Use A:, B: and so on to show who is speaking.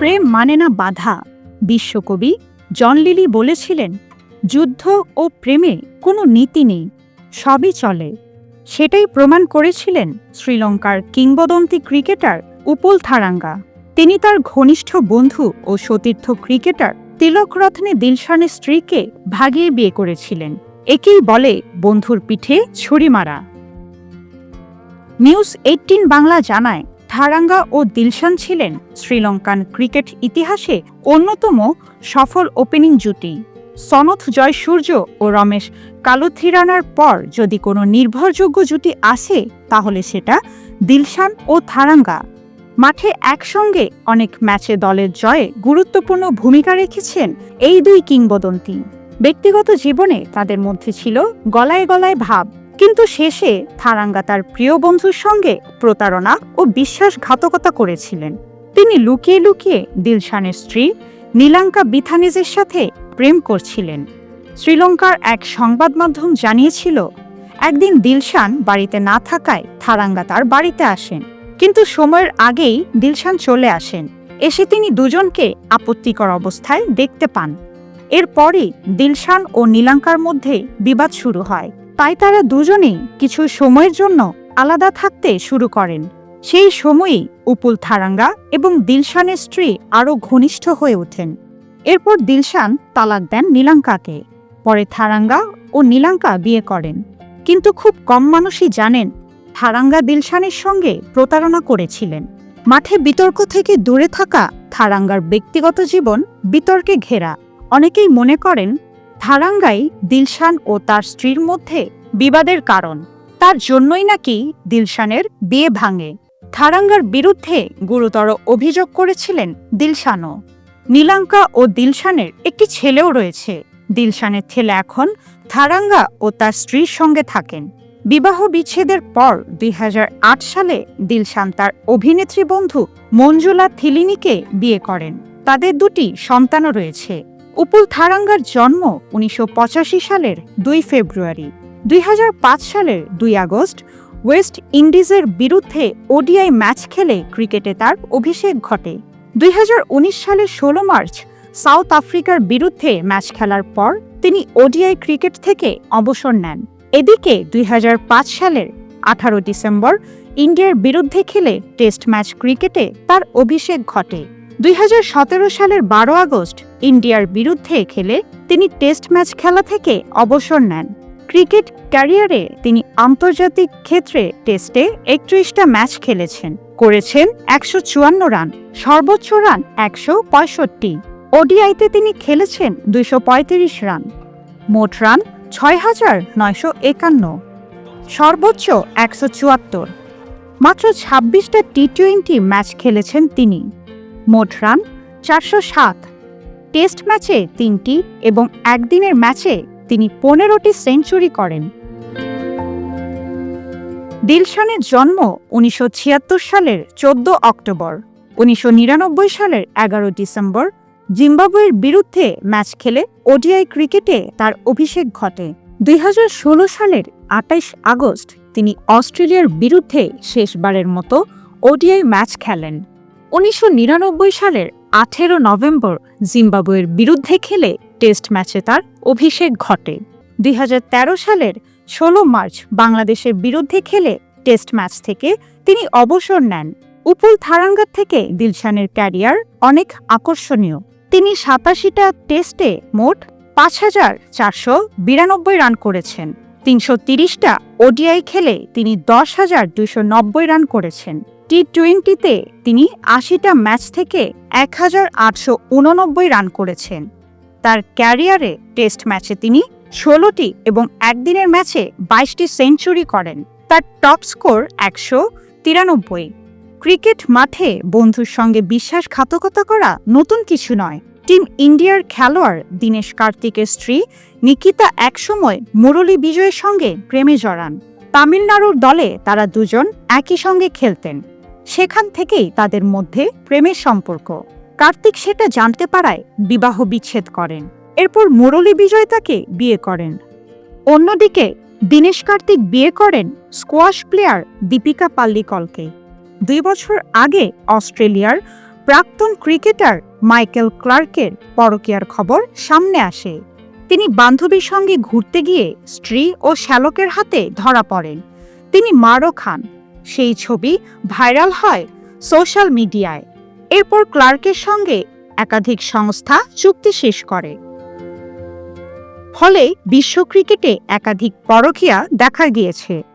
A: প্রেম মানে না বাধা। বিশ্বকবি জন লিলি বলেছিলেন, যুদ্ধ ও প্রেমে কোনো নীতি নেই, সবই চলে। সেটাই প্রমাণ করেছিলেন শ্রীলঙ্কার কিংবদন্তি ক্রিকেটার উপুল থারাঙ্গা। তিনি তার ঘনিষ্ঠ বন্ধু ও সতীর্থ ক্রিকেটার তিলক রত্নে দিলশানের স্ত্রীকে ভাগিয়ে বিয়ে করেছিলেন। একেই বলে বন্ধুর পিঠে ছুরি মারা। নিউজ এইটিন বাংলা জানায় থারাঙ্গা ও দিলশান ছিলেন শ্রীলঙ্কান ক্রিকেট ইতিহাসে অন্যতম সফল ওপেনিং জুটি। সনথ জয়সূর্য ও রমেশ কালুথিরানার পর যদি কোনো নির্ভরযোগ্য জুটি আসে, তাহলে সেটা দিলশান ও থারাঙ্গা। মাঠে একসঙ্গে অনেক ম্যাচে দলের জয়ে গুরুত্বপূর্ণ ভূমিকা রেখেছেন এই দুই কিংবদন্তি। ব্যক্তিগত জীবনে তাদের মধ্যে ছিল গলায় গলায় ভাব। কিন্তু শেষে থারাঙ্গা তার প্রিয় বন্ধুর সঙ্গে প্রতারণা ও বিশ্বাসঘাতকতা করেছিলেন। তিনি লুকিয়ে লুকিয়ে দিলশানের স্ত্রী নীলাঙ্কা বিথানিজের সাথে প্রেম করছিলেন। শ্রীলঙ্কার এক সংবাদ মাধ্যম জানিয়েছিল, একদিন দিলশান বাড়িতে না থাকায় থারাঙ্গা তার বাড়িতে আসেন। কিন্তু সময়ের আগেই দিলশান চলে আসেন। এসে তিনি দুজনকে আপত্তিকর অবস্থায় দেখতে পান। এরপরই দিলশান ও নীলাঙ্কার মধ্যে বিবাদ শুরু হয়। তাই তারা দুজনেই কিছু সময়ের জন্য আলাদা থাকতে শুরু করেন। সেই সময়েই উপুল থারাঙ্গা এবং দিলশানের স্ত্রী আরও ঘনিষ্ঠ হয়ে ওঠেন। এরপর দিলশান তালাক দেন নীলাঙ্কাকে। পরে থারাঙ্গা ও নীলাঙ্কা বিয়ে করেন। কিন্তু খুব কম মানুষই জানেন থারাঙ্গা দিলশানের সঙ্গে প্রতারণা করেছিলেন। মাঠে বিতর্ক থেকে দূরে থাকা থারাঙ্গার ব্যক্তিগত জীবন বিতর্কে ঘেরা। অনেকেই মনে করেন থারাঙ্গাই দিলশান ও তার স্ত্রীর মধ্যে বিবাদের কারণ। তার জন্যই নাকি দিলশানের বিয়ে ভাঙে। থারাঙ্গার বিরুদ্ধে গুরুতর অভিযোগ করেছিলেন দিলশানও। নীলাঙ্কা ও দিলশানের একটি ছেলেও রয়েছে। দিলশানের ছেলে এখন থারাঙ্গা ও তার স্ত্রীর সঙ্গে থাকেন। বিবাহ বিচ্ছেদের পর দুই হাজার আট সালে দিলশান তার অভিনেত্রী বন্ধু মঞ্জুলা থিলিনিকে বিয়ে করেন। তাদের দুটি সন্তানও রয়েছে। উপুল থারাঙ্গার জন্ম উনিশশো পঁচাশি সালের দুই ফেব্রুয়ারি, দুই হাজার পাঁচ সালের দুই আগস্ট, ওয়েস্ট ইন্ডিজের বিরুদ্ধে ওডিআই ম্যাচ খেলে ক্রিকেটে তার অভিষেক ঘটে। দুই হাজার উনিশ সালের ষোলো মার্চ, সাউথ আফ্রিকার বিরুদ্ধে ম্যাচ খেলার পর তিনি ওডিআই ক্রিকেট থেকে অবসর নেন। এদিকে দুই হাজার পাঁচ সালের আঠারো ডিসেম্বর, ইন্ডিয়ার বিরুদ্ধে খেলে টেস্ট ম্যাচ ক্রিকেটে তার অভিষেক ঘটে। দুই হাজার সতেরো সালের বারো আগস্ট ইন্ডিয়ার বিরুদ্ধে খেলে তিনি টেস্ট ম্যাচ খেলা থেকে অবসর নেন। ক্রিকেট ক্যারিয়ারে তিনি আন্তর্জাতিক ক্ষেত্রে টেস্টে একত্রিশটা ম্যাচ খেলেছেন। করেছেন একশো চুয়ান্ন রান, সর্বোচ্চ রান একশো পঁয়ষট্টি। ওডিআইতে তিনি খেলেছেন দুইশো পঁয়ত্রিশ রান। মোট রান ছয় হাজার নয়শো একান্ন। সর্বোচ্চ একশো চুয়াত্তর। মাত্র ছাব্বিশটা টি টোয়েন্টি ম্যাচ খেলেছেন তিনি। মোট রান চারশো সাত। টেস্ট ম্যাচে তিনটি এবং একদিনের ম্যাচে তিনি পনেরোটি সেঞ্চুরি করেন। দিলশানের জন্ম উনিশশো ছিয়াত্তর সালের চোদ্দ অক্টোবর, উনিশশো নিরানব্বই সালের এগারো ডিসেম্বর। জিম্বাবুয়ের বিরুদ্ধে ম্যাচ খেলে ওডিআই ক্রিকেটে তার অভিষেক ঘটে। দুই হাজার ষোলো সালের আটাইশ আগস্ট তিনি অস্ট্রেলিয়ার বিরুদ্ধে শেষবারের মতো ওডিআই ম্যাচ খেলেন। উনিশশো নিরানব্বই সালের আঠেরো নভেম্বর জিম্বাবুয়ের বিরুদ্ধে খেলে টেস্ট ম্যাচে তার অভিষেক ঘটে। দুই হাজার তেরো সালের ষোলো মার্চ বাংলাদেশের বিরুদ্ধে খেলে টেস্ট ম্যাচ থেকে তিনি অবসর নেন। উপুল থারাঙ্গার থেকে দিলশানের ক্যারিয়ার অনেক আকর্ষণীয়। তিনি সাতাশিটা টেস্টে মোট পাঁচ হাজার চারশো বিরানব্বই রান করেছেন। তিনশো তিরিশটা ওডিআই খেলে তিনি দশ হাজার দুইশো নব্বই রান করেছেন। টি টোয়েন্টিতে তিনি আশিটা ম্যাচ থেকে এক হাজার আটশো উননব্বই রান করেছেন। তার ক্যারিয়ারে টেস্ট ম্যাচে তিনি ষোলোটি এবং একদিনের ম্যাচে বাইশটি সেঞ্চুরি করেন। তার টপ স্কোর একশো তিরানব্বই। ক্রিকেট মাঠে বন্ধুর সঙ্গে বিশ্বাসঘাতকতা করা নতুন কিছু নয়। টিম ইন্ডিয়ার খেলোয়াড় দীনেশ কার্তিকের স্ত্রী নিকিতা একসময় মুরলী বিজয়ের সঙ্গে প্রেমে জড়ান। তামিলনাড়ুর দলে তারা দুজন একই সঙ্গে খেলতেন। সেখান থেকেই তাদের মধ্যে প্রেমের সম্পর্ক। কার্তিক সেটা জানতে পারায় বিবাহ বিচ্ছেদ করেন। এরপর মুরলী বিজয় তাকে বিয়ে করেন। অন্যদিকে দীনেশ কার্তিক বিয়ে করেন স্কোয়াশ প্লেয়ার দীপিকা পাল্লিকলকে। দুই বছর আগে অস্ট্রেলিয়ার প্রাক্তন ক্রিকেটার মাইকেল ক্লার্কের পরকিয়ার খবর সামনে আসে। তিনি বান্ধবীর সঙ্গে ঘুরতে গিয়ে স্ত্রী ও শ্যালকের হাতে ধরা পড়েন। তিনি মারও খান। সেই ছবি ভাইরাল হয় সোশ্যাল মিডিয়ায়। এরপর ক্লার্কের সঙ্গে একাধিক সংস্থা চুক্তি শেষ করে। ফলে বিশ্ব ক্রিকেটে একাধিক পরকিয়া দেখা গিয়েছে